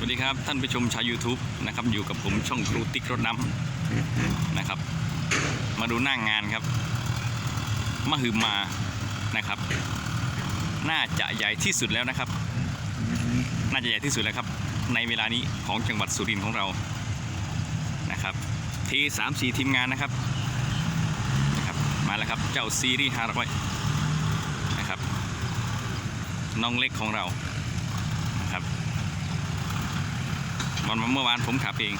วัสดีครับ ท่านผู้ชมชาว YouTube นะครับอยู่กับผมช่องครูติ๊กรถน้ำนะครับ มาดูหน้างงานครับมหึมานะครับ น่าจะใหญ่ที่สุดแล้วนะครับ น่าจะใหญ่ที่สุดแล้วครับ ในเวลานี้ของจังหวัดสุรินทร์ของเรานะครับทีสามสี่ทีมงานนะครับนะครับ มาแล้วครับเจ้าซีรีส์ห้าร้อยนะครับน้องเล็กของเรานะครับ วันเมื่อวานผมขับเอง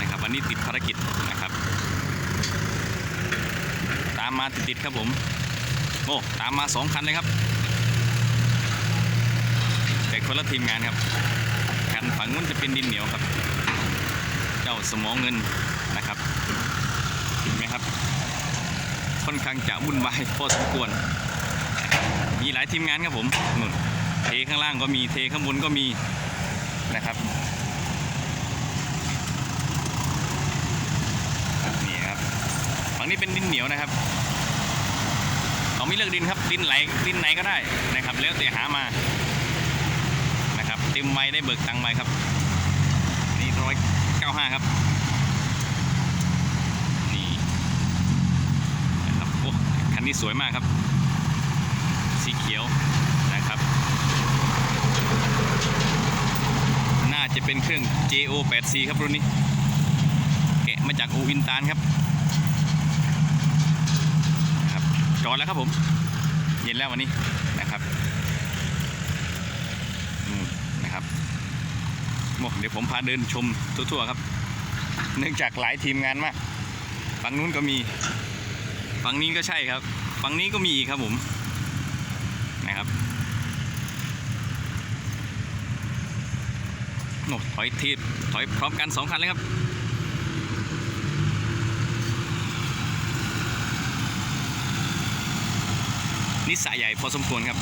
นะครับ วันนี้ติดภารกิจนะครับ ตามมาติดๆครับผมโอ้ตามมาสองคันเลยครับ แต่คนละทีมงานครับ คันฝั่งนู้นจะเป็นดินเหนียวครับ เจ้าสมองเงินนะครับเห็นไหมครับ ค่อนข้างจะวุ่นวายพอสมควรนะครับมีหลายทีมงานครับผมนุ่นเทข้างล่างก็มีเทข้างบนก็มีนะครับ นี่ครับ ฝั่งนี้เป็นดินเหนียวนะครับเขาไม่เลือกดินครับดินไหลดินไหนก็ได้นะครับ แล้วแต่หามานะครับเต็มใบได้เบิกตังค์ใบครับนี่ร้อยเก้าห้าครับนี่นะครับโอ้คันนี้สวยมากครับ สีเขียวนะครับ น่าจะเป็นเครื่อง JO 8 c ครับรุ่นนี้ แกะมาจากอูอินตานครับจ อดแล้วครับผม เย็นแล้ววันนี้นะครับอืมนะครับโอ้เดี๋ยวผมพาเดินชมทั่วๆครับ เนื่องจากหลายทีมงานมากฝั่งนู้นก็มีฝั่งนี้ก็ใช่ครับฝั่งนี้ก็มีครับผมนะครับโอ้ถอยทีบถอยพร้อมกันสองคันเลยครับ นิสสะใหญ่พอสมควรครับ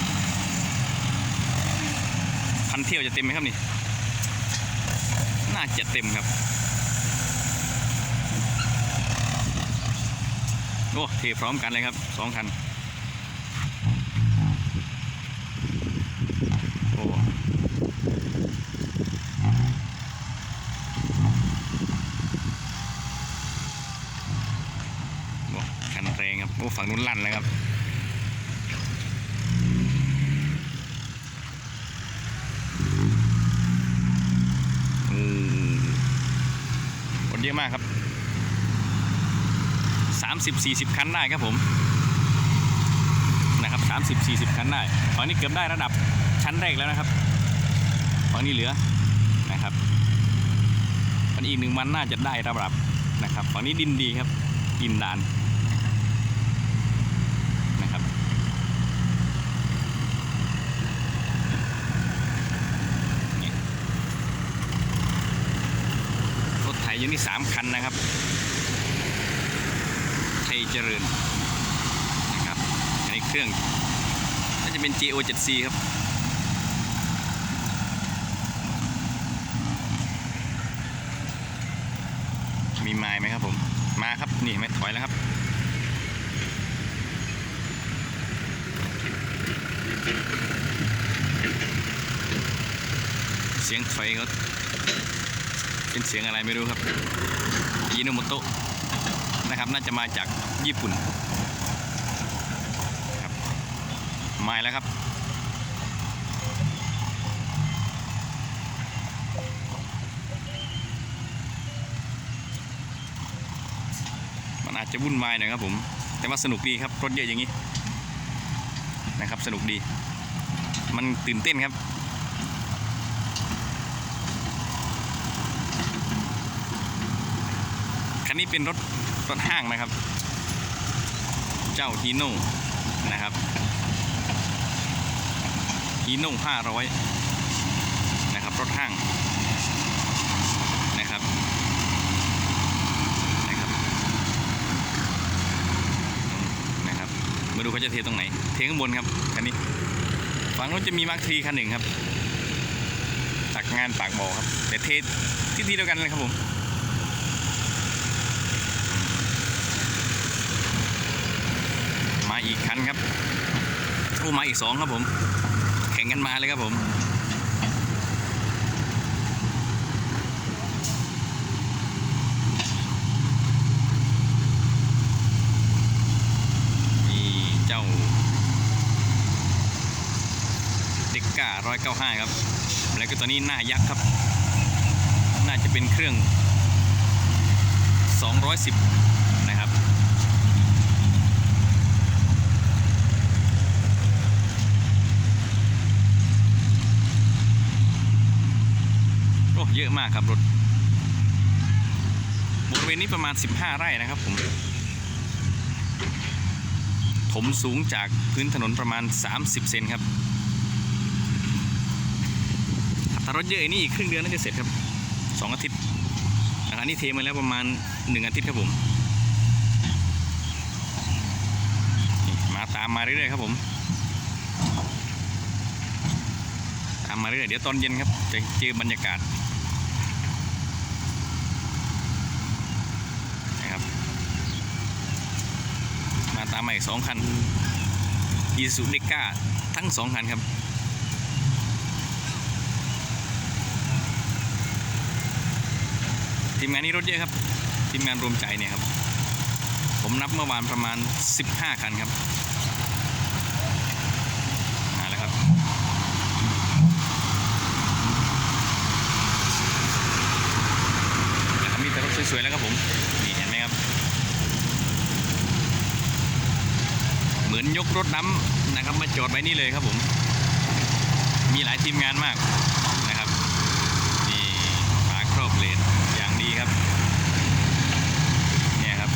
พันเที่ยวจะเต็มไหมครับนี่ น่าจะเต็มครับ โอ้เทพร้อมกันเลยครับสองคัน โอ้โอ้คันแรงครับ โอ้ฝั่งนู้นลั่นเลยครับ อืมคน เยอะมากครับสามสิบสี่สิบคันได้ครับผม นะครับสามสิบสี่สิบคันได้วันนี้เกือบได้ระดับชั้นแรกแล้วนะครับวันนี้เหลือนะครับวันอีกหนึ่งวันน่าจะได้ระดับนะครับวันนี้ดินดีครับดินดานนะครับนี่ รถไถอยู่นี่สามคันนะครับไทยเจริญนะครับอันนี้เครื่องน่าจะเป็น GO 7C ครับมีไม้ไหมครับผม มาครับ นี่ไม่ถอยแล้วครับ เสียงถอยเขา เป็นเสียงอะไรไม่รู้ครับยินโมโตะนะครับน่าจะมาจากญี่ปุ่นครับมาแล้วครับมันอาจจะวุ่นวายหน่อยครับผม แต่ว่าสนุกดีครับรถเยอะอย่างนี้นะครับสนุกดี มันตื่นเต้นครับ คันนี้เป็นรถรถห้างนะครับ เจ้าฮีโน่นะครับฮีโน่500นะครับรถห้างนะครับนะครับนะครับมาดูเขาจะเทตรงไหน เทข้างบนครับคันนี้ฝั่งนู้นจะมีมาร์คทีคันหนึ่งครับจากงานปากบ่อครับ แต่เทที่ที่เดียวกันเลยครับผม มาอีกคันครับโอ้มาอีกสองครับผม แข่งกันมาเลยครับผมเด็กก้าร้อยเก้าห้าครับ แล้วก็ตัวนี้หน้ายักษ์ครับ น่าจะเป็นเครื่อง 210 เยอะมากครับรถบริเวณนี้ประมาณ 15 ไร่นะครับผมถมสูงจากพื้นถนนประมาณ 30 เซนครับถ้ารถเยอะนี้อีกครึ่งเดือนน่าจะเสร็จครับ 2 อาทิตย์นะครับนี่เทมาแล้วประมาณ 1 อาทิตย์ครับผมมาตามมาเรื่อยๆครับผม ตามมาเรื่อยๆเดี๋ยวตอนเย็นครับ จะเจอบรรยากาศ นะครับ มาตามมาอีกสองคันอีซูเดก้าทั้งสองคันครับทีมงานนี้รถเยอะครับ ทีมงานรวมใจเนี่ยครับ ผมนับเมื่อวานประมาณ 15 คันครับมาแล้วครับนะครับมีแต่รถสวยๆแล้วครับผม นี่เห็นไหมครับ เหมือ นยกรถน้ำนะครับ มาจอดไว้นี่เลยครับผม มีหลายทีมงานมากนะครับ นี่ฝาครอบเลนอย่างดีครับ เนี่ยครับ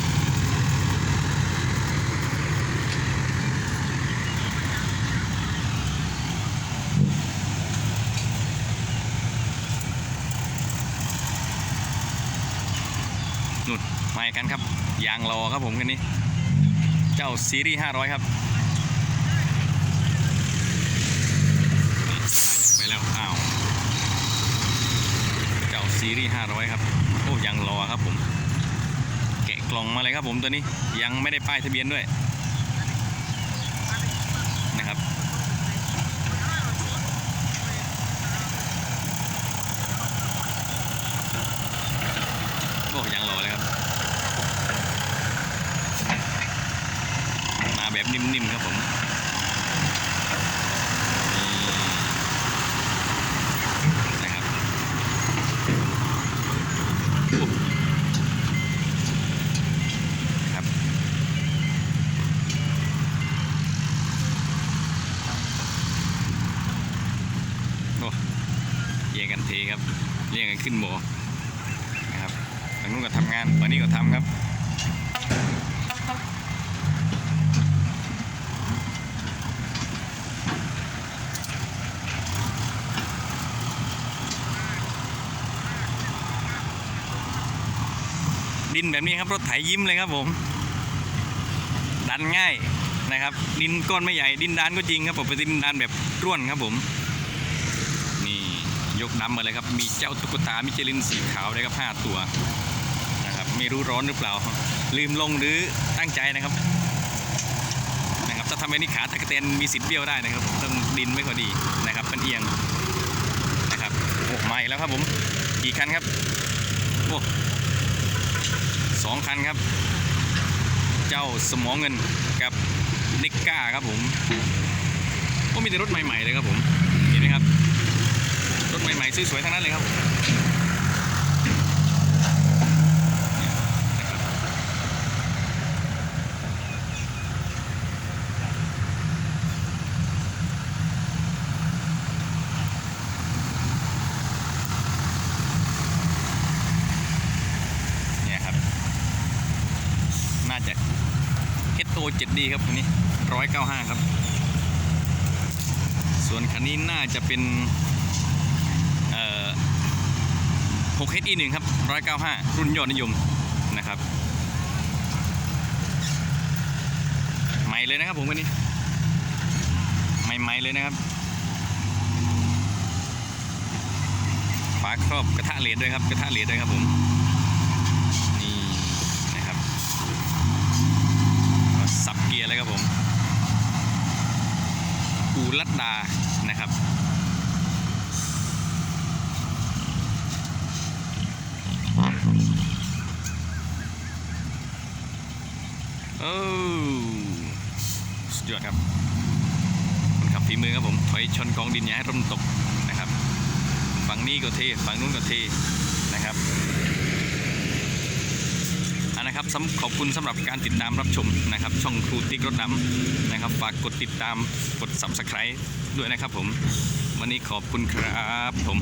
นุ่นมาอีกกันครับ ยางรอครับผมคันนี้ เจ้าซีรีส์500 ครับไปแล้วอ้าวเจ้าซีรีส์500 ครับ โอ้ยังรอครับผม แกะกล่องมาเลยครับผมตัวนี้ยังไม่ได้ป้ายทะเบียนด้วยนะครับโอ้ยังรอเลยครับ มา แบบนิ่มๆครับผมนะครับครับ โอ้แย่งกันเทครับแย่งกันขึ้นโมนะครับทางนู้นก็ทำงานฝั่งนี้ก็ทำครับ ดินแบบนี้ครับรถไถยิ้มเลยครับผม ดันง่ายนะครับ ดินก้อนไม่ใหญ่ดินดานก็จริงครับผมเป็นดินดานแบบร่วนครับผม นี่ยกน้ำมาเลยครับ มีเจ้าตุ๊กตามิชลินสีขาวเลยครับห้าตัวนะครับไม่รู้ร้อนหรือเปล่า ลืมลงหรือตั้งใจนะครับนะครับถ้าทำแบบนี้ขาตะกเตนมีสิทธิ์เบี้ยวได้นะครับต้องดินไม่ค่อยดีนะครับเป็นเอียงนะครับโอ้มาอีกแล้วครับผมกี่คันครับโอ้ สองคันครับ เจ้าสมองเงินกับนิกก้าครับผมก็มีแต่รถใหม่ๆเลยครับผม เห็นไหมครับ รถใหม่ๆสวยๆทั้งนั้นเลยครับเนี่ยนะครับเนี่ยครับ น่าจะเฮดโต 7D ครับคันนี้195 ครับ ส่วนคันนี้น่าจะเป็นเอ่อ 6HE1 ครับ 195 รุ่นยอดนิยมนะครับ ใหม่เลยนะครับผมคันนี้ ใหม่ๆเลยนะครับฝาครอบกระทะเหลดด้วยครับ กระทะเหลดด้วยครับผม นี่นะครับ สับเกียร์เลยครับผม ลัดดานะครับ โอ้สุดยอดครับคนขับฝีมือครับผมถอยชนกองดินอย่าให้ร่มตกนะครับ ฝั่งนี้ก็เท ฝั่งนู้นก็เท นะครับขอบคุณสำหรับการติดตามรับชมนะครับ ช่องครูติ๊กรถน้ำนะครับ ฝากกดติดตามกด subscribe ด้วยนะครับผม วันนี้ขอบคุณครับผม